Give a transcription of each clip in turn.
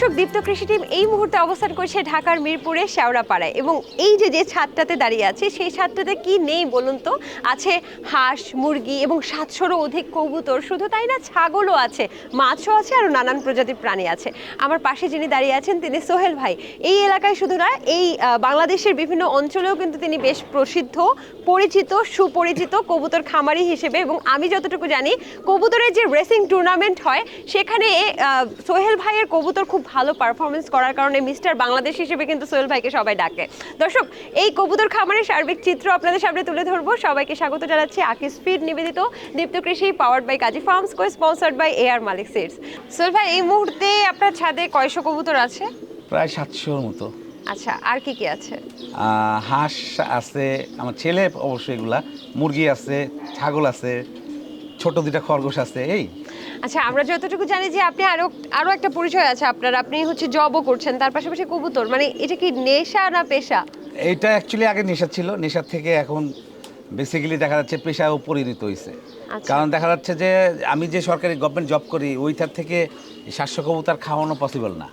দর্শক, দীপ্ত কৃষি টিম এই মুহূর্তে অবস্থান করছে ঢাকার মিরপুরের শেওড়াপাড়ায়। এবং এই যে যে ছাদটাতে দাঁড়িয়ে আছে, সেই ছাদটাতে কি নেই বলুন তো? আছে হাঁস, মুরগি এবং সাতশোরও অধিক কবুতর। শুধু তাই না, ছাগলও আছে, মাছও আছে আর নানান প্রজাতির প্রাণী আছে। আমার পাশে যিনি দাঁড়িয়ে আছেন তিনি সোহেল ভাই। এই এলাকায় শুধু না, এই বাংলাদেশের বিভিন্ন অঞ্চলেও কিন্তু তিনি বেশ প্রসিদ্ধ, পরিচিত, সুপরিচিত কবুতর খামারি হিসেবে। এবং আমি যতটুকু জানি, কবুতরের যে রেসিং টুর্নামেন্ট হয়, সেখানে সোহেল ভাইয়ের কবুতর খুব ভালো পারফরমেন্স করার কারণে মিস্টার বাংলাদেশ হিসেবে কিন্তু সোহেল ভাইকে সবাই ডাকে। দর্শক এই কবুতর খামারের সার্বিক চিত্র আপনাদের সামনে তুলে ধরবো। সবাইকে স্বাগত জানাচ্ছি আকিস ফিড নিবেদিত Deepto Krishi powered by Kazi Farms co sponsored by A R Malik seeds Sohel ভাই এই মুহূর্তে আপনার ছাদে কয়শো কবুতর আছে? প্রায় সাতশোর মতো। আচ্ছা আর কি কি আছে? হাঁস আছে আমার ছেলে অবশ্যই এগুলা মুরগি আছে ছাগল আছে ছোট দুইটা খরগোশ আছে এই। আচ্ছা আমরা যতটুকু জানি যে আপনি আরও আরও একটা পরিচয় আছে আপনার। আপনি হচ্ছে জবও করছেন তার পাশাপাশি কবুতর। মানে এটা কি নেশা না পেশা? এটা অ্যাকচুয়ালি আগে নেশা ছিল। নেশার থেকে এখন বেসিক্যালি দেখা যাচ্ছে পেশাও পরিণত হয়েছে আচ্ছা। কারণ দেখা যাচ্ছে যে আমি যে সরকারি গভর্নমেন্ট জব করি ওইটার থেকে সাতশো কবুতর খাওয়ানো পসিবল না।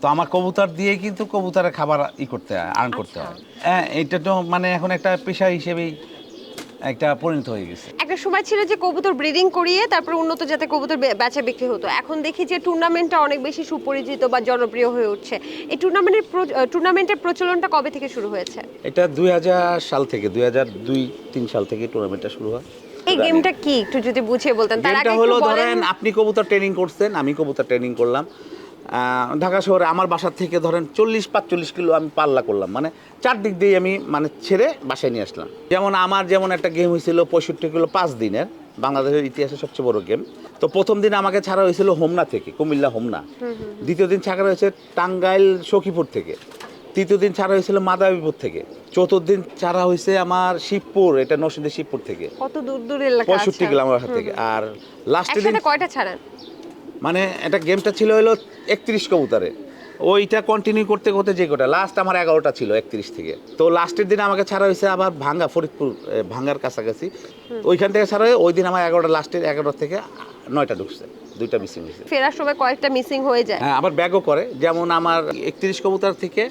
তো আমার কবুতর দিয়ে কিন্তু কবুতরের খাবার ই করতে হয় আর্ন করতে হয়। হ্যাঁ এটা তো মানে এখন একটা পেশা হিসেবেই একটা পরিণত হয়ে গেছে। একটা সময় ছিল যে কবুতর ব্রিডিং করিয়ে তারপর উন্নত জাতের কবুতর বেচা বিক্রি হতো। এখন দেখি যে টুর্নামেন্টটা অনেক বেশি সুপরিচিত বা জনপ্রিয় হয়ে উঠছে। এই টুর্নামেন্টের টুর্নামেন্টের প্রচলনটা কবে থেকে শুরু হয়েছে? এটা দুই হাজার সাল থেকে দুই হাজার দুই তিন সাল থেকে টুর্নামেন্টটা শুরু হয়। এই গেমটা কি? একটু যদি বুঝিয়ে বলতেন। তার আগে হলো বলেন। ধরেন আপনি কবুতর ট্রেনিং করছেন আমি কবুতর ট্রেনিং করলাম। ঢাকা শহরে আমার বাসার থেকে ধরেন চল্লিশ পাঁচচল্লিশ কিলো আমি পাল্লা করলাম। মানে চারদিক দিয়ে আমি মানে ছেড়ে বাসায় নিয়ে আসলাম। যেমন আমার যেমন একটা গেম হয়েছিল পঁয়ষট্টি কিলো পাঁচ দিনের বাংলাদেশের ইতিহাসে সবচেয়ে বড় গেম তো প্রথম দিন আমাকে ছাড়া হয়েছিল হোমনা থেকে কুমিল্লা হোমনা। দ্বিতীয় দিন ছাড়া হয়েছে টাঙ্গাইল সখীপুর থেকে। তৃতীয় দিন ছাড়া হয়েছিল মাদাবীপুর থেকে। চতুর্থ দিন ছাড়া হয়েছে আমার শিবপুর এটা নরসিংদী শিবপুর থেকে। কত দূর দূর পঁয়ষট্টি? কিলো আমার বাসা থেকে। আর লাস্টের দিন কয়টা ছাড়েন? মানে এটা গেমটা ছিল হলো একত্রিশ কবুতরে। ওইটা কন্টিনিউ করতে করতে যে কটা লাস্ট আমার এগারোটা ছিল একত্রিশ থেকে। তো লাস্টের দিন আমাকে ছাড়া হয়েছে আবার ভাঙ্গা ফরিদপুর ভাঙ্গার কাছাকাছি। ওইখান থেকে ছাড়া হয়ে ওই দিন আমার এগারোটা লাস্টের এগারো থেকে নয়টা ঢুকছে দুইটা মিসিং হয়েছে। ফেরার সময় কয়েকটা মিসিং হয়ে যায়। হ্যাঁ আবার ব্যাগও করে। যেমন আমার একত্রিশ কবুতর থেকে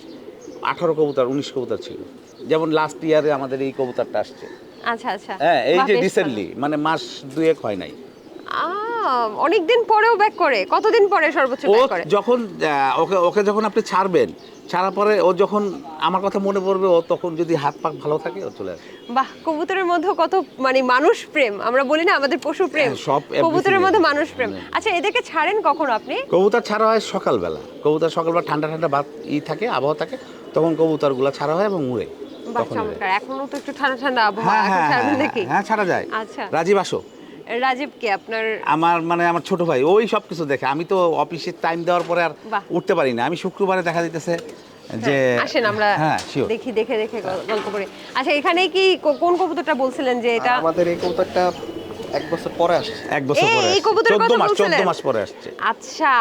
আঠারো কবুতর উনিশ কবুতর ছিল। যেমন লাস্ট ইয়ারে আমাদের এই কবুতরটা আসছে। আচ্ছা আচ্ছা। হ্যাঁ এই যে রিসেন্টলি মানে মাস দুয়েক হয় নাই। অনেক দিন পরেও ব্যাক করে। কতদিন পরে সর্বোচ্চ ও ব্যাক করে? যখন ওকে ওকে যখন আপনি ছাড়বেন ছাড়ার পরে ও যখন আমার কথা মনে পড়বে ও তখন যদি হাত পাক ভালো থাকে ও চলে আসবে। বাহ কবুতরের মধ্যে কত মানে মানুষ প্রেম। আমরা বলি না আমাদের পশু প্রেম। হ্যাঁ, সব কবুতরের মধ্যে মানুষ প্রেম। আচ্ছা এদেরকে ছাড়েন কখন আপনি? কবুতর ছাড়া হয় সকালবেলা। কবুতর সকালবেলা ঠান্ডা ঠান্ডা ভাত ই থাকে আবহাওয়া থাকে তখন কবুতরগুলো ছাড়া হয় এবং উড়ে। এখনও তো একটু ঠান্ডা ঠান্ডা আবহাওয়া। হ্যাঁ হ্যাঁ হ্যাঁ, নাকি? হ্যাঁ ছাড়া যায়। আচ্ছা। রাজীব আসো। রাজীব কে আপনার? আমার মানে আমার ছোট ভাই ওই সব কিছু দেখে। আমি তো অফিসে টাইম দেওয়ার পরে আর উঠতে পারি না। আমি শুক্রবারে দেখা দিতেছে যে হ্যাঁ, আসেন আমরা হ্যাঁ দেখি দেখে দেখে গল্প করে। আচ্ছা এখানে কি কো- কোন কবুতরটা বলছিলেন যে এটা? আমাদের এই কবুতরটা এক বছর পরে আসছে। এক বছর পরে এই কবুতরের কথা মাস চোদ্দ বলছিলেন? মাস পরে আসছে। আচ্ছা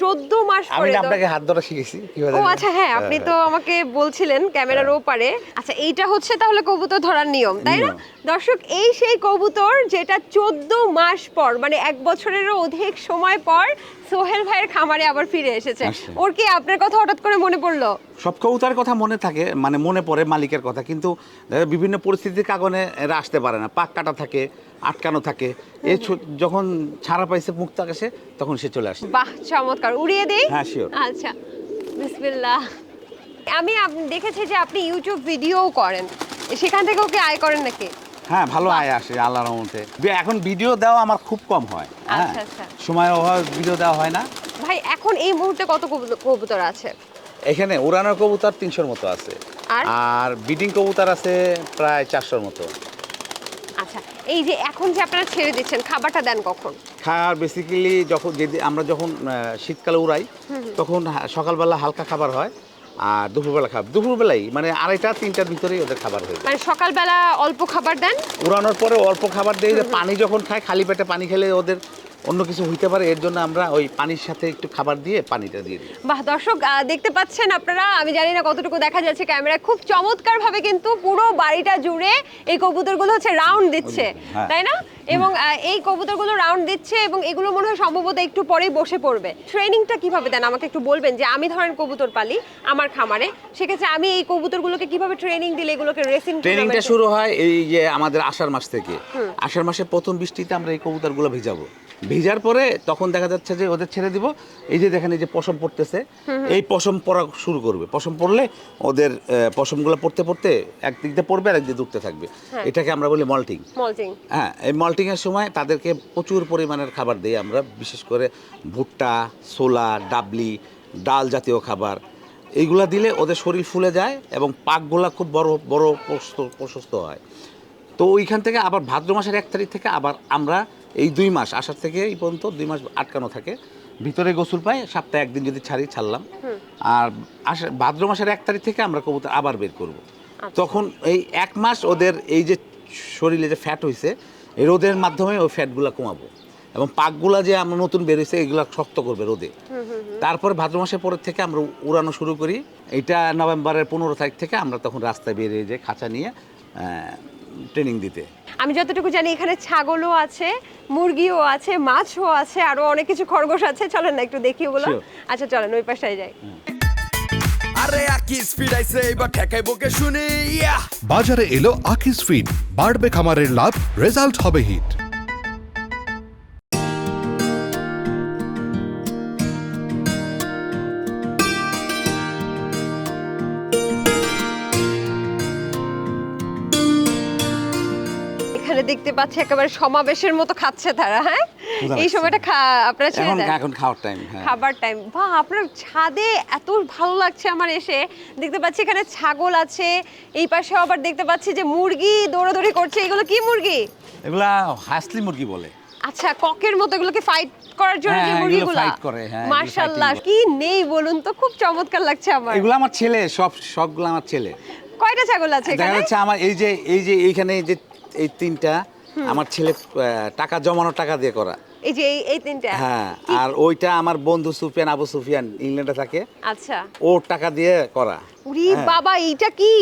চোদ্দ মাস পরে তো- আপনাকে হাত ধরা শিখেছি কীভাবে ও আচ্ছা হ্যাঁ আপনি তো আমাকে বলছিলেন ক্যামেরার ওপারে। আচ্ছা এইটা হচ্ছে তাহলে কবুতর ধরার নিয়ম তাই না? দর্শক এই সেই কবুতর যেটা চোদ্দ মাস পর মানে এক বছরেরও অধিক সময় পর সোহেল ভাইয়ের খামারে আবার ফিরে এসেছে। ওর কি আপনার কথা হঠাৎ করে মনে পড়ল? সব কবুতরের কথা মনে থাকে মানে মনে পড়ে মালিকের কথা কিন্তু বিভিন্ন পরিস্থিতির কারণে এরা আসতে পারে না। পাক কাটা থাকে আটকানো থাকে। এই ছো- যখন ছাড়া পাইছে মুক্ত আকাশে তখন সে চলে আসে। বাহ চমৎকার। উড়িয়ে দেই? হ্যাঁ, sure. আচ্ছা বিসমিল্লাহ। আমি দেখেছি যে আপনি ইউটিউব ভিডিও করেন। সেখান থেকে ওকে আয় করেন নাকি? হ্যাঁ ভালো আয় আসে আল্লাহর রহমতে। এখন ভিডিও দেওয়া আমার খুব কম হয়। হ্যাঁ আচ্ছা, আচ্ছা। সময় অভাবে ভিডিও দেওয়া হয় না। ভাই এখন এই মুহূর্তে কত কবুতর- আছে? এখানে উড়ানোর কবুতর তিনশোর মতো আছে। আর? আর বিডিং কবুতর আছে প্রায় চারশোর মতো। আচ্ছা এই যে এখন যে আপনারা ছেড়ে দিচ্ছেন খাবারটা দেন কখন? খাবার বেসিক্যালি যখন যদি আমরা যখন শীতকালে উড়াই তখন সকালবেলা হালকা খাবার হয় আর দুপুরবেলা খাবার দুপুরবেলাই মানে আড়াইটা তিনটার ভিতরেই ওদের খাবার হয়ে যায়। মানে সকালবেলা অল্প খাবার দেন? উড়ানোর পরে অল্প খাবার দিয়ে পানি যখন খায় খালি পেটে পানি খেলে ওদের অন্য কিছু হইতে পারে এর জন্য আমরা ওই পানির সাথে একটু খাবার দিয়ে পানিটা দিয়ে দিই। বাহ দর্শক দেখতে পাচ্ছেন আপনারা আমি জানি না কতটুকু দেখা যাচ্ছে ক্যামেরায় খুব চমৎকার ভাবে কিন্তু পুরো বাড়িটা জুড়ে এই কবুতরগুলো হচ্ছে রাউন্ড দিচ্ছে হ্যাঁ। তাই না? এবং এই কবুতরগুলো রাউন্ড দিচ্ছে এবং এগুলো মনে হয় সম্ভবত একটু পরেই বসে পড়বে। ট্রেনিংটা কীভাবে দেন? আমাকে একটু বলবেন যে আমি ধরেন কবুতর পালি আমার খামারে সেক্ষেত্রে আমি এই কবুতরগুলোকে কীভাবে ট্রেনিং দিলে এগুলোকে রেসিং ট্রেনিংটা শুরু হয় এই যে আমাদের আষাঢ় মাস থেকে। আষাঢ় মাসের প্রথম বৃষ্টিতে আমরা এই কবুতরগুলো ভিজাবো। ভিজার পরে তখন দেখা যাচ্ছে যে ওদের ছেড়ে দিব। এই যে দেখেন এই যে পশম পড়তেছে। এই পশম পড়া শুরু করবে। পশম পড়লে ওদের পশমগুলো পড়তে পড়তে একদিক দিয়ে পড়বে আর একদিকে দুখতে থাকবে। এটাকে আমরা বলি মল্টিং মলটিং হ্যাঁ এই মল্টিংয়ের সময় তাদেরকে প্রচুর পরিমাণের খাবার দিই আমরা বিশেষ করে ভুট্টা ছোলা ডাবলি ডাল জাতীয় খাবার। এইগুলা দিলে ওদের শরীর ফুলে যায় এবং পাকগুলা খুব বড় বড় প্রশস্ত- প্রশস্ত হয়। তো ওইখান থেকে আবার ভাদ্র মাসের এক তারিখ থেকে আবার আমরা এই দুই মাস আসার থেকে এই পর্যন্ত দুই মাস আটকানো থাকে। ভিতরে গোসল পাই সপ্তাহে একদিন যদি ছাড়ি ছাড়লাম। আর আষাঢ় ভাদ্র মাসের এক তারিখ থেকে আমরা কবুতর আবার বের করব। তখন এই এক মাস ওদের এই যে শরীরে যে ফ্যাট হয়েছে এই রোদের মাধ্যমে ওই ফ্যাটগুলো কমাবো। এবং পাকগুলা যে আমরা নতুন বেরিয়েছে এগুলো শক্ত করবে রোদে। তারপর ভাদ্র মাসের পরের থেকে আমরা উড়ানো শুরু করি। এটা নভেম্বরের পনেরো তারিখ থেকে আমরা তখন রাস্তায় বেরিয়ে যাই খাঁচা নিয়ে ট্রেনিং দিতে। আমি যতটুকু জানি এখানে ছাগলও আছে মুরগিও আছে মাছও আছে আরও অনেক কিছু খরগোশ আছে। চলেন না একটু দেখি ওগুলো। আচ্ছা চলেন ওই পাশে যাই। আরে আকিস স্পিড আইছে এবার ঠেকাই বকে শুনি। ইয়া! বাজারে এলো আকিস ফিড বাড়বে খামারের লাভ রেজাল্ট হবে হিট দেখতে পাচ্ছি একেবারে সমাবেশের মতো খাচ্ছে তারা হ্যাঁ? এই সময়টা আপনারা ছেড়ে দেন। এখন খাওয়ার টাইম হ্যাঁ। খাবার টাইম বাহ আপনার ছাদে এত ভালো লাগছে আমার এসে। দেখতে পাচ্ছি এখানে ছাগল আছে এই পাশে আবার দেখতে পাচ্ছি যে মুরগি দৌড়াদৌড়ি করছে। এগুলো কি মুরগি? এগুলা হাসলি মুরগি বলে। আচ্ছা ককের মতো এগুলোকে ফাইট করার জন্য হ্যাঁ, যে মুরগিগুলো? fight করে, হ্যাঁ, মাশাআল্লাহ কি নেই বলুন তো খুব চমৎকার লাগছে আমার। এগুলো আমার ছেলে সব সবগুলো আমার ছেলে। কয়টা ছাগল আছে দেখা যাচ্ছে আমার এই যে এই যে এইখানে যে এই তিনটা আমার ছেলে টাকা জমানো টাকা দিয়ে করা। এই যে এই তিনটা? হ্যাঁ আর ওইটা আমার বন্ধু সুফিয়ান আবু সুফিয়ান ইংল্যান্ডে থাকে। আচ্ছা। ওর টাকা দিয়ে করা। উরি হ্যাঁ। বাবা এইটা কি?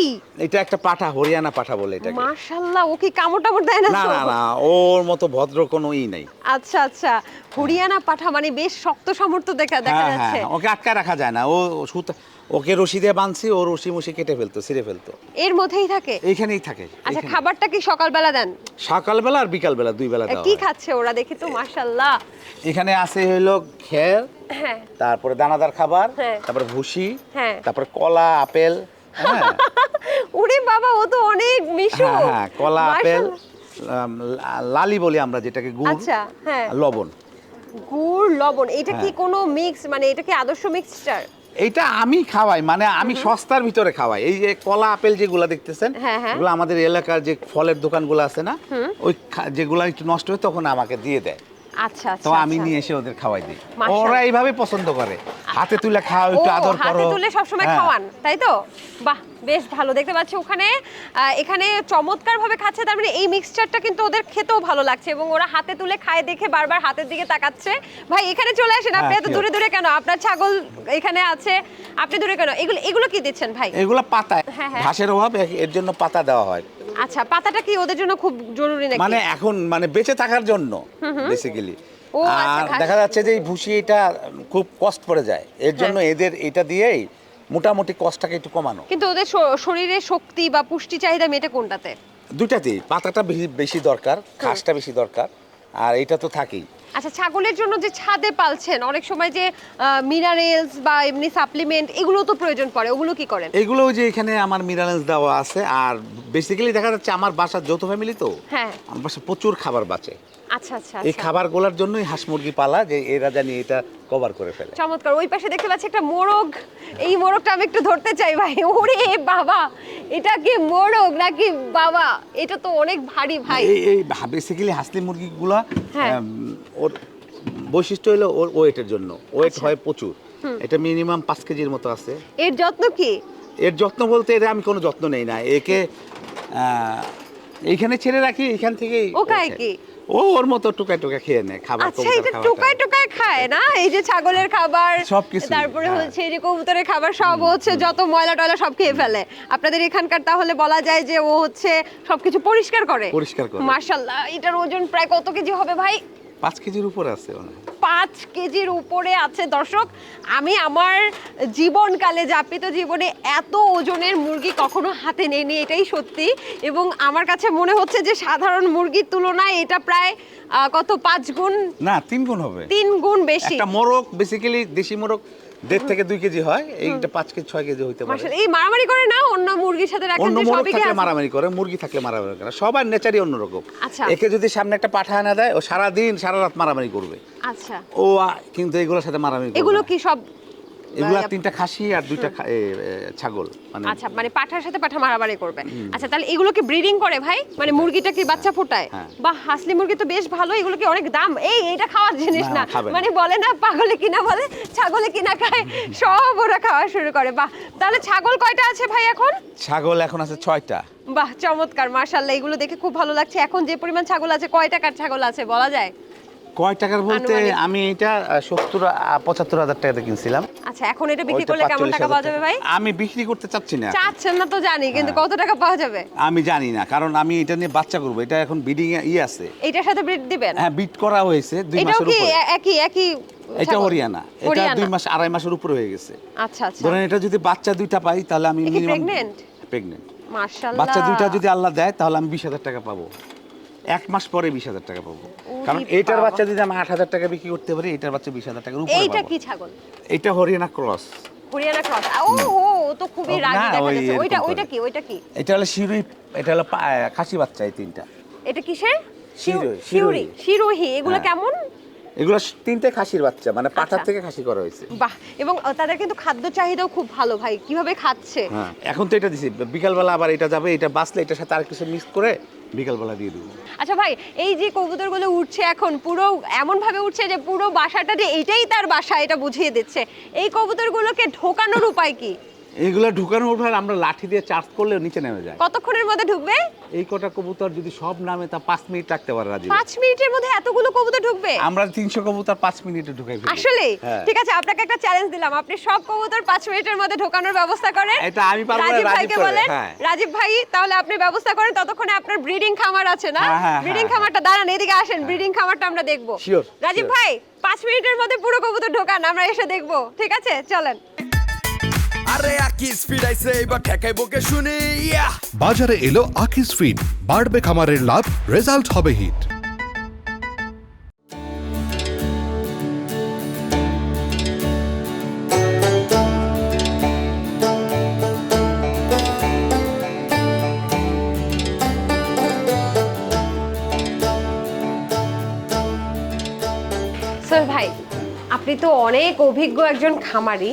এটা একটা পাঠা হরিয়ানা পাঠা বলে এটাকে। মাশাআল্লাহ ও কি কামড় টামড় দেয় না না না না ওর মতো ভদ্র কোনো ই নাই। আচ্ছা আচ্ছা। হরিয়ানা পাঠা মানে বেশ শক্ত সামর্থ্য দেখা দেখা হ্যাঁ যাচ্ছে। হ্যাঁ ওকে আটকা রাখা যায় না। ও সুতা ওকে রশি দিয়ে বাঁধছি ও রশি মুশি কেটে ফেলতো ছিঁড়ে ফেলতো। এর মধ্যেই থাকে? এইখানেই থাকে আচ্ছা খাবারটা কি সকালবেলা দেন? সকালবেলা আর বিকালবেলা দুই বেলা কি খাচ্ছে ওরা দেখি তো মাশাআল্লাহ। এখানে আছে হইল খের হ্যাঁ। তারপরে দানাদার খাবার হ্যাঁ। তারপরে ভুসি হ্যাঁ। তারপরে কলা আপেল হ্যাঁ। ওরে বাবা ও তো অনেক মিশু। হ্যাঁ, কলা আপেল লালি বলি আমরা যেটাকে গুড় আচ্ছা, হ্যাঁ। লবণ। গুড় লবণ এটা কি। কোনো মিক্স মানে এটা কি আদর্শ মিক্সচার এইটা আমি খাওয়াই মানে আমি সস্তার ভিতরে খাওয়াই। এই যে কলা আপেল যেগুলো দেখতেছেন হ্যাঁ, হ্যাঁ। এগুলো আমাদের এলাকার যে ফলের দোকানগুলো আছে না ওই যেগুলো একটু নষ্ট হয় তখন আমাকে দিয়ে দেয়। আচ্ছা আচ্ছা তো আমি আচ্ছা। নিয়ে এসে ওদের খাওয়াই দিই। ওরা এইভাবে পছন্দ করে। হাতে তুলে খাওয়া একটু আদর আদর হাতে করো। তুলে সবসময় সময় খাওয়ান তাই তো? বাহ। বেশ ভালো। দেখতে পাচ্ছি ওখানে এখানে চমৎকার ভাবে খাচ্ছে তার মানে এই মিক্সচারটা কিন্তু ওদের খেতেও ভালো লাগছে এবং ওরা হাতে তুলে খায় দেখে বারবার হাতের দিকে তাকাচ্ছে। ভাই এখানে চলে আসেন আপনি হ্যাঁ, এত দূরে দূরে কেন? আপনার ছাগল এখানে আছে আপনি দূরে কেন? এগুলো এগুলো কি দিচ্ছেন ভাই? এগুলো পাতা হ্যাঁ, হ্যাঁ। ঘাসের অভাব এর জন্য পাতা দেওয়া হয়। আচ্ছা পাতাটা কি ওদের জন্য খুব জরুরি নাকি? মানে এখন মানে বেঁচে থাকার জন্য বেসিক্যালি ও, আচ্ছা, আর দেখা যাচ্ছে যে এই ভুসি এটা খুব কষ্ট পড়ে যায়। এর জন্য। এদের এটা দিয়েই মোটামুটি কষ্টটাকে একটু কমানো। কিন্তু ওদের শরীরে শক্তি বা পুষ্টি চাহিদা মেটে কোনটাতে? দুইটাতেই পাতাটা বেশি বেশি দরকার ঘাসটা বেশি দরকার আর এটা তো থাকেই। আচ্ছা ছাগলের জন্য যে ছাদে পালছেন অনেক সময় যে মিনারেলস বা এমনি সাপ্লিমেন্ট এগুলো তো প্রয়োজন পড়ে ওগুলো কি করেন? এইগুলো ওই যে এখানে আমার মিনারেলস দেওয়া আছে আর বেসিক্যালি দেখা যাচ্ছে আমার বাসার যৌথ ফ্যামিলি তো হ্যাঁ। আমার বাসা প্রচুর খাবার বাঁচে। আচ্ছা আচ্ছা এই আচ্ছা। খাবারগুলোর জন্যই হাঁস মুরগি পালা যে এরা জানি এটা কভার করে ফেলে। চমৎকার ওই পাশে দেখতে পাচ্ছি একটা মোরগ এই মোরগটা আমি একটু ধরতে চাই ভাই ওরে বাবা এটা কি মোরগ নাকি বাবা? এটা তো অনেক ভারী ভাই। এই বেসিক্যালি হাসলি মুরগিগুলো হ্যাঁ। ওর বৈশিষ্ট্য হলো ওর ওয়েটের জন্য। ওয়েট আচ্ছা। হয় প্রচুর। এটা মিনিমাম পাঁচ কেজির মতো আছে। এর যত্ন কি? এর যত্ন বলতে এর আমি কোনো যত্ন নেই না। একে এইখানে ছেড়ে রাখি এখান থেকেই ও খায় কি? ও ওর মতো টুকায় টুকা খেয়ে নেয় খাবার আচ্ছা এটা। টোকায় টোকায় খায় না? এই যে ছাগলের খাবার সবকিছুই, তারপরে হ্যাঁ। হচ্ছে এই যে কবুতরের খাবার সব হচ্ছে যত ময়লা টয়লা সব খেয়ে ফেলে। আপনাদের এখানকার তাহলে বলা যায় যে ও হচ্ছে সবকিছু পরিষ্কার করে? পরিষ্কার করে। মাশাল্লাহ এটার ওজন প্রায় কত কেজি হবে ভাই? পাঁচ কেজির উপরে আছে পাঁচ কেজির উপরে আছে। দর্শক আমি আমার জীবনকালে যাপিত জীবনে এত ওজনের মুরগি কখনো হাতে নেইনি এটাই সত্যি। এবং আমার কাছে মনে হচ্ছে যে সাধারণ মুরগির তুলনায় এটা প্রায় কত পাঁচ গুণ? না তিন গুণ হবে। তিন গুণ বেশি। একটা মোরগ বেসিক্যালি দেশি মোরগ দেড় থেকে দুই কেজি হয় এইটা পাঁচ কেজি ছয় কেজি হইতে পারে। এই মারামারি করে না অন্য মুরগির সাথে রাখেন অন্য মুরগি থাকলে মারামারি করে মুরগি থাকলে মারামারি করে সবার নেচারই অন্যরকম আচ্ছা। একে যদি সামনে একটা পাঠা আনা দেয় ও সারা দিন সারা রাত মারামারি করবে। আচ্ছা। ও কিন্তু এগুলোর সাথে মারামারি এগুলো কি সব এগুলা তিনটা খাসি আর দুইটা ছাগল মানে আচ্ছা মানে পাঠার সাথে পাঠা মারামারি করবে। আচ্ছা তাহলে এগুলো কি ব্রিডিং করে ভাই? মানে মুরগিটা কি বাচ্চা ফোটায়? হ্যাঁ। বা হাসলি মুরগি তো বেশ ভালো এগুলো কি অনেক দাম? এই এটা খাওয়ার জিনিস না। মানে বলে না পাগলে কিনা বলে ছাগলে কিনা খায় সব ওরা খাওয়া শুরু করে। বাহ তাহলে ছাগল কয়টা আছে ভাই এখন? ছাগল এখন আছে ছয়টা। বাহ চমৎকার মাশাল্লাহ এগুলো দেখে খুব ভালো লাগছে। এখন যে পরিমাণ ছাগল আছে কয় টাকার ছাগল আছে বলা যায়? কয় টাকার বলতে আমি এটা সত্তর পঁচাত্তর হাজার টাকাতে কিনছিলাম। আচ্ছা এখন এটা বিক্রি করলে কেমন টাকা পাওয়া যাবে ভাই? আমি বিক্রি করতে চাচ্ছি না। চাচ্ছেন না তো জানি কিন্তু হ্যাঁ। কত টাকা পাওয়া যাবে? আমি জানি না কারণ আমি এটা নিয়ে বাচ্চা করব এটা এখন বিডিং এ ই আছে। এইটার সাথে ব্রিড দিবেন? হ্যাঁ বিট করা হয়েছে দুই মাসের উপরে। একই একই এটা হরিয়ানা এটা দুই মাস আড়াই মাসের উপরে হয়ে গেছে। আচ্ছা আচ্ছা। ধরেন এটা যদি বাচ্চা দুইটা পাই তাহলে আমি মিনিমাম pregnant? প্রেগনেন্ট মাশাআল্লাহ বাচ্চা দুইটা যদি আল্লাহ দেয় তাহলে আমি বিশ হাজার টাকা পাবো। এক মাস পরে বিশ হাজার টাকা পাবো। কারণ এইটার বাচ্চা যদি আমি আট হাজার টাকা বিক্রি করতে পারি এটার বাচ্চা বিশ হাজার টাকার উপরে এইটা কি ছাগল? এটা হরিয়ানা ক্রস। হরিয়ানা ক্রস। ও ও ও তো খুবই রাগী দেখা যাচ্ছে। ওইটা ওইটা কি? ওইটা কি? এটা হলো শিরুই এটা হলো খাসি বাচ্চা এই তিনটা। এটা কিসের? শিরোহি, শিরুরি শিরোহি এগুলো। কেমন? এগুলো তিনটে খাসির বাচ্চা মানে পাঠার আচ্ছা। থেকে খাসি করা হয়েছে। বাহ এবং তাদের কিন্তু খাদ্য চাহিদাও খুব ভালো ভাই। কীভাবে খাচ্ছে? হ্যাঁ এখন তো এটা দিছি। বিকালবেলা আবার এটা যাবে এটা বাঁচলে এটার সাথে আর কিছু মিক্স করে বিকালবেলা দিয়ে দেবো। আচ্ছা ভাই, এই যে কবুতরগুলো উঠছে এখন, পুরো এমনভাবে উঠছে যে পুরো বাসাটা যে এটাই তার বাসা, এটা বুঝিয়ে দিচ্ছে। এই কবুতরগুলোকে ঢোকানোর উপায় কি? এইগুলো ঢুকানোর উপর আমরা লাঠি দিয়ে চার্জ করলেও নিচে নেমে যায়। কতক্ষণের মধ্যে ঢুকবে? এই কটা কবুতর যদি সব নামে তা পাঁচ মিনিট লাগতে পারে রাজীব। পাঁচ মিনিটের মধ্যে এতগুলো কবুতর ঢুকবে? আমরা তিনশো কবুতর পাঁচ মিনিটে ঢুকাই আসলে? হ্যাঁ। ঠিক আছে আপনাকে একটা চ্যালেঞ্জ দিলাম। আপনি সব কবুতর পাঁচ মিনিটের মধ্যে ঢোকানোর ব্যবস্থা করেন। এটা আমি পারব রাজীব ভাইকে বলেন। হ্যাঁ। রাজীব ভাই তাহলে আপনি ব্যবস্থা করেন ততক্ষণে আপনার ব্রিডিং খামার আছে না? ব্রিডিং হ্যাঁ, খামারটা দাঁড়ান এদিকে আসেন ব্রিডিং খামারটা আমরা দেখব। রাজীব ভাই পাঁচ মিনিটের মধ্যে পুরো কবুতর ঢোকান আমরা এসে দেখব। ঠিক আছে চলেন। আরে আকি স্পিড আইছে এবার ঠেকাইবো কে শুনি ইয়া। বাজারে এলো আকিস ফিড বাড়বে খামারের লাভ রেজাল্ট হবে হিট। স্যার ভাই আপনি তো অনেক অভিজ্ঞ একজন খামারি।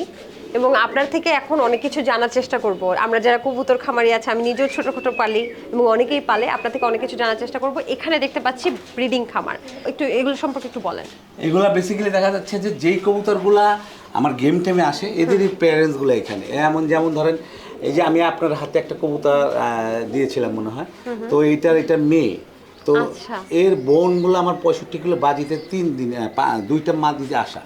এবং আপনার থেকে এখন অনেক কিছু জানার চেষ্টা করব। আমরা যারা কবুতর খামারি আছে আমি নিজেও ছোট ছোট পালি এবং অনেকেই পালে আপনার থেকে অনেক কিছু জানার চেষ্টা করব। এখানে দেখতে পাচ্ছি ব্রিডিং খামার। একটু এগুলো সম্পর্কে একটু বলেন। এগুলা বেসিক্যালি দেখা যাচ্ছে যে যেই কবুতরগুলা আমার গেম টেমে আসে এদেরই প্যারেন্টসগুলো এখানে। এমন যেমন ধরেন এই যে আমি আপনার হাতে একটা কবুতর দিয়েছিলাম মনে হয়। তো এইটার এটা মেয়ে। তো আচ্ছা। এর বোনগুলো আমার পঁয়ষট্টি কিলো বাজিতে তিন দিন দুইটা মা দিতে আসা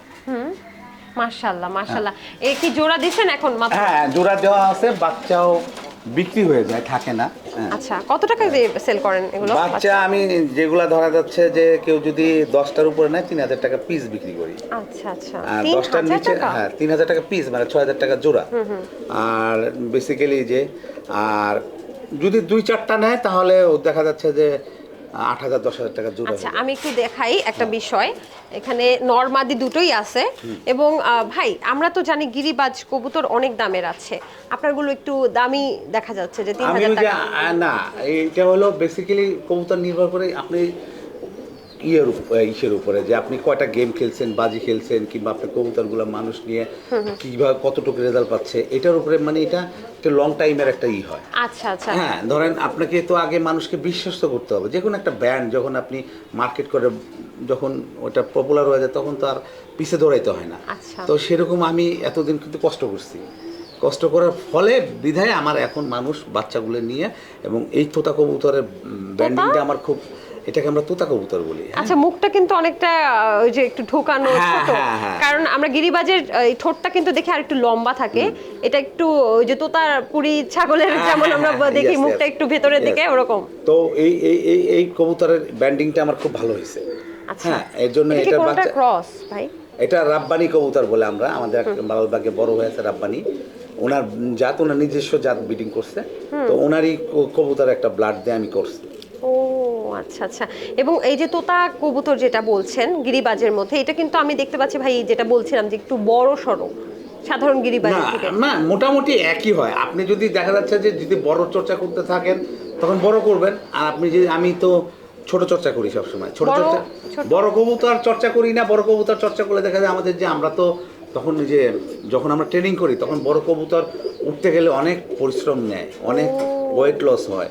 মাশাল্লাহ মাশাল্লাহ এই কি জোড়া দিছেন এখন মাত্র? হ্যাঁ জোড়া দেওয়া আছে বাচ্চাও বিক্রি হয়ে যায় থাকে না হ্যাঁ। আচ্ছা কত টাকা দিয়ে সেল করেন এগুলো? বাচ্চা আমি যেগুলা ধরা যাচ্ছে যে কেউ যদি দশটার উপরে নেয় তিন হাজার টাকা পিস বিক্রি করি। আচ্ছা আচ্ছা। আর তিন দশটার হাজার নিচে হ্যাঁ তিন হাজার টাকা পিস মানে ছয় হাজার টাকা জোড়া। আর বেসিক্যালি যে আর যদি দুই চারটা নেয় তাহলে দেখা যাচ্ছে যে আট হাজার দশ হাজার টাকা জোড়া আচ্ছা আমি একটু দেখাই একটা বিষয়। এখানে নরমাদি দুটোই আছে এবং ভাই আমরা তো জানি গিরিবাজ কবুতর অনেক দামের আছে। আপনারগুলো একটু দামি দেখা যাচ্ছে যে তিন হাজার টাকা। না এটা হলো বেসিক্যালি কবুতর নির্ভর করে আপনি ইয়ের ইসের উপরে যে আপনি কয়টা গেম খেলছেন বাজি খেলছেন কিংবা আপনার কবুতরগুলো মানুষ নিয়ে কীভাবে কতটুকু রেজাল্ট পাচ্ছে এটার উপরে মানে এটা একটা লং টাইমের একটা ই হয়। আচ্ছা আচ্ছা। হ্যাঁ ধরেন আপনাকে তো আগে মানুষকে বিশ্বস্ত করতে হবে। যে কোনো একটা ব্র্যান্ড যখন আপনি মার্কেট করে যখন ওটা পপুলার হয়ে যায় তখন তো আর পিছে দৌড়াইতে হয় না। আচ্ছা। তো সেরকম আমি এতদিন কিন্তু কষ্ট করছি। কষ্ট করার ফলে বিধায় আমার এখন মানুষ বাচ্চাগুলো নিয়ে এবং এই তোতা কবুতরের ব্র্যান্ডিংটা আমার খুব এটাকে আমরা তোতা কবুতর বলি হ্যাঁ? আচ্ছা মুখটা কিন্তু অনেকটা ওই যে একটু ঢোকানো হ্যাঁ, ছোট। হ্যাঁ। কারণ আমরা গিরিবাজের এই ঠোঁটটা কিন্তু দেখে আর একটু লম্বা থাকে। এটা একটু ওই যে তোতাপুরি ছাগলের হ্যাঁ, যেমন আমরা দেখি মুখটা একটু ভেতরের দিকে. ওরকম। তো এই এই এই এই কবুতরের ব্যান্ডিংটা আমার খুব ভালো হয়েছে। আচ্ছা। হ্যাঁ এর জন্য এটা বাচ্চা ক্রস ভাই? এটা রাব্বানি কবুতর বলে আমরা। আমাদের এক লালবাগে বড় হয়েছে রাব্বানি। ওনার জাত ওনার নিজস্ব জাত ব্রিডিং করছে। তো ওনারই কবুতর একটা ব্লাড দিয়ে আমি করছি। ও আচ্ছা আচ্ছা। এবং এই যে তোতা কবুতর যেটা বলছেন গিরিবাজের মধ্যে এটা কিন্তু আমি দেখতে পাচ্ছি ভাই যেটা বলছিলাম যে একটু বড় সড়ো সাধারণ থেকে। না মোটামুটি একই হয়। আপনি যদি দেখা যাচ্ছে যে যদি বড় চর্চা করতে থাকেন তখন বড় করবেন। আর আপনি যদি আমি তো ছোট চর্চা করি সবসময়। ছোট চর্চা বড় কবুতর চর্চা করি না বড় কবুতর চর্চা করলে দেখা যায় আমাদের যে আমরা তো তখন যে যখন আমরা ট্রেনিং করি তখন বড় কবুতর উঠতে গেলে অনেক পরিশ্রম নেয় অনেক ওয়েট লস হয়।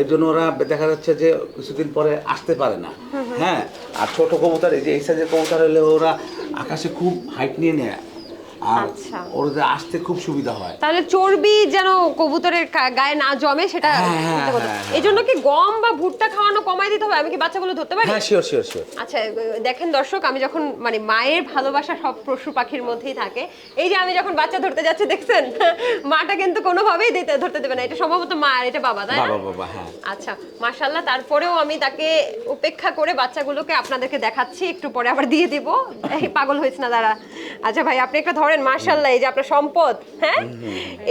এর জন্য ওরা দেখা যাচ্ছে যে কিছুদিন পরে আসতে পারে না। হ্যাঁ আর ছোট কবুতর এই যে এই সাইজের কবুতর হলে ওরা আকাশে খুব হাইট নিয়ে নেয়। আর আচ্ছা। ওদের আসতে খুব সুবিধা হয়। তাহলে চর্বি যেন কবুতরের গায়ে না জমে সেটা হ্যাঁ, হ্যাঁ। হ্যাঁ, এই জন্য কি গম বা ভুট্টা খাওয়ানো কমাই দিতে হবে? আমি কি বাচ্চাগুলো ধরতে পারি? হ্যাঁ শিওর শিওর শিওর আচ্ছা দেখেন দর্শক আমি যখন মানে মায়ের ভালোবাসা সব পশু পাখির মধ্যেই থাকে এই যে আমি যখন বাচ্চা ধরতে যাচ্ছি দেখছেন? মাটা কিন্তু কোনোভাবেই দিতে ধরতে দেবে না। এটা সম্ভবত মা আর এটা বাবা তাই না? বাবা বাবা হ্যাঁ। আচ্ছা মাশাল্লাহ তারপরেও আমি তাকে উপেক্ষা করে বাচ্চাগুলোকে আপনাদেরকে দেখাচ্ছি একটু পরে আবার দিয়ে দিব। এই পাগল হয়েছে না দাঁড়া। আচ্ছা ভাই আপনি একটা ধরেন। মাশাল্লাহ এই যে আপনার সম্পদ হ্যাঁ?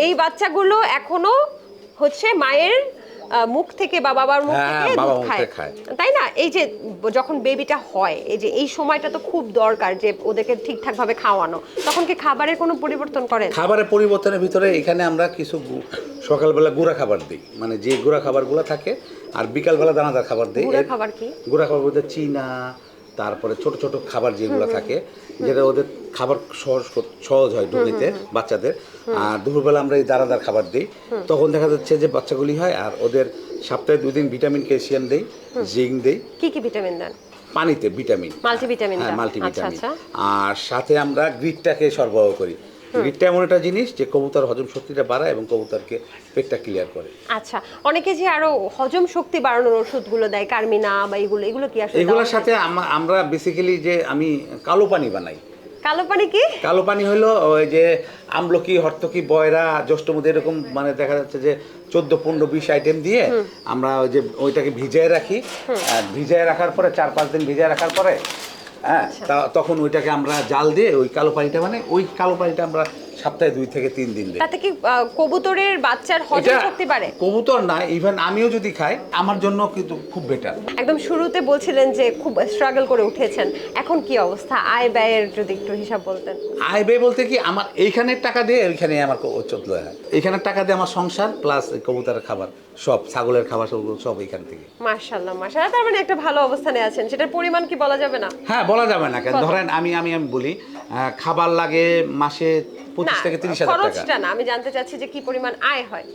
এই বাচ্চাগুলো এখনও হচ্ছে মায়ের মুখ থেকে বা বাবার মুখ হ্যাঁ, থেকে দুধ খায়। তাই না? এই যে যখন বেবিটা হয় এই যে এই সময়টা তো খুব দরকার যে ওদেরকে ঠিকঠাক ভাবে খাওয়ানো। তখন কি খাবারের কোনো পরিবর্তন করেন? খাবারের পরিবর্তনের ভিতরে এখানে আমরা কিছু সকালবেলা গুঁড়া খাবার দিই। মানে যে গুঁড়া খাবারগুলো থাকে আর বিকালবেলা দানাদার খাবার দিই। গুঁড়া খাবার কি? গুঁড়া খাবার বলতে চিনা তারপরে ছোট ছোট খাবার যেগুলো থাকে যেটা ওদের খাবার সহজ সহজ হয় ডুবিতে বাচ্চাদের। আর দুপুরবেলা আমরা এই দানাদার খাবার দিই। তখন দেখা যাচ্ছে যে বাচ্চাগুলি হয় আর ওদের সপ্তাহে দুদিন ভিটামিন ক্যালসিয়াম দেই জিঙ্ক দেই। কি কি ভিটামিন দেন? পানিতে ভিটামিন। মাল্টিভিটামিন হ্যাঁ আচ্ছা মাল্টিভিটামিন। আচ্ছা আর সাথে আমরা গ্রিটটাকে সরবরাহ করি। এমন একটা জিনিস যে কবুতর হজম শক্তিটা বাড়ায় এবং কবুতরকে পেটটা ক্লিয়ার করে। আচ্ছা অনেকে যে আরও হজম শক্তি বাড়ানোর ওষুধগুলো দেয় কার্মিনা বা এগুলো এগুলো কি আসলে এগুলোর সাথে আমরা বেসিক্যালি যে আমি কালো পানি বানাই। কালো পানি কি? কালো পানি হলো ওই যে আমলকি হর্তকি বয়রা জ্যৈষ্ঠমধু এরকম মানে দেখা যাচ্ছে যে চোদ্দ পনেরো বিশ আইটেম দিয়ে আমরা ওই যে ওইটাকে ভিজায় রাখি। আর ভিজায় রাখার পরে চার পাঁচ দিন ভিজায় রাখার পরে হ্যাঁ তখন ওইটাকে আমরা জাল দিয়ে ওই কালো পানিটা মানে ওই কালো পানিটা আমরা সপ্তাহে দুই থেকে তিন দিন দিই তাতে কি কবুতরের বাচ্চার হজম শক্তি বাড়ে কবুতর না ইভেন আমিও যদি খাই আমার জন্য কিন্তু খুব বেটার একদম শুরুতে বলছিলেন যে খুব স্ট্রাগল করে উঠেছেন। এখন কি অবস্থা? আয় ব্যয়ের যদি একটু হিসাব বলতেন। আয় ব্যয় বলতে কি আমার এইখানের টাকা দিয়ে ওইখানে আমার চোদ্দ হয়। এইখানের টাকা দিয়ে আমার সংসার প্লাস কবুতরের খাবার সব ছাগলের খাবার সব সব এইখান থেকে। মাশাল্লাহ মাশাল্লাহ তার মানে একটা ভালো অবস্থানে আছেন। সেটার পরিমাণ কি বলা যাবে না? হ্যাঁ বলা যাবে না কেন। ধরেন আমি আমি আমি বলি খাবার লাগে মাসে পঁচিশ থেকে তিরিশ হাজার খরচটা না আমি জানতে চাচ্ছি যে কি পরিমাণ আয় হয়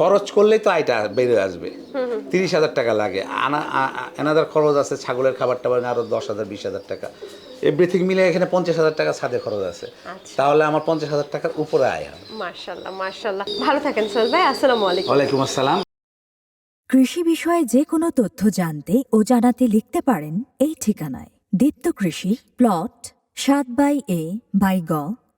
খরচ করলেই তো আয়টা বেড়ে আসবে। তিরিশ হাজার টাকা লাগে। আনা এনাদার খরচ আছে ছাগলের খাবার টাবার আরও দশ হাজার বিশ হাজার টাকা। এভরিথিং মিলে এখানে পঞ্চাশ হাজার টাকা ছাদে খরচ আছে। আচ্ছা। তাহলে আমার পঞ্চাশ হাজার টাকার উপরে আয় হয় মাশাল্লাহ মাশাল্লাহ ভালো থাকেন সোহেল ভাই আসসালামু আলাইকুম। ওয়ালাইকুম আসসালাম। কৃষি বিষয়ে যে কোনো তথ্য জানতে ও জানাতে লিখতে পারেন এই ঠিকানায়। দীপ্ত কৃষি প্লট সাত বাই এ বাই গ।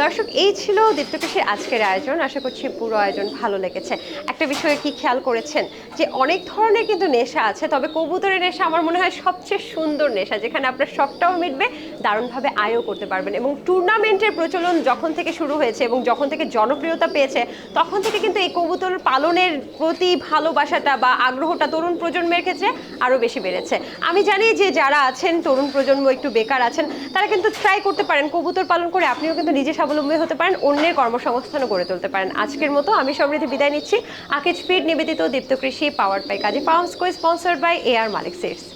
দর্শক, এই ছিল দীপ্তকৃষির আজকের আয়োজন। আশা করছি পুরো আয়োজন ভালো লেগেছে। একটা বিষয়ে কি খেয়াল করেছেন? যে অনেক ধরনের কিন্তু নেশা আছে, তবে কবুতরের নেশা আমার মনে হয় সবচেয়ে সুন্দর নেশা, যেখানে আপনার শখটাও মিটবে, দারুণভাবে আয়ও করতে পারবেন। এবং টুর্নামেন্টের প্রচলন যখন থেকে শুরু হয়েছে এবং যখন থেকে জনপ্রিয়তা পেয়েছে, তখন থেকে কিন্তু এই কবুতর পালনের প্রতি ভালোবাসাটা বা আগ্রহটা তরুণ প্রজন্মের ক্ষেত্রে আরও বেশি বেড়েছে। আমি জানি যে যারা আছেন, তরুণ প্রজন্ম একটু বেকার আছেন, তারা কিন্তু ট্রাই করতে পারেন কবুতর পালন করে। আপনিও কিন্তু নিজে স্বাবলম্বী হতে পারেন, অন্যের কর্মসংস্থানও গড়ে তুলতে পারেন। আজকের মতো আমি সমৃদ্ধি বিদায় নিচ্ছি। আকেজ ফিড নিবেদিত Deepto Krishi power by Kazi Farms co sponsored by A R Malik seeds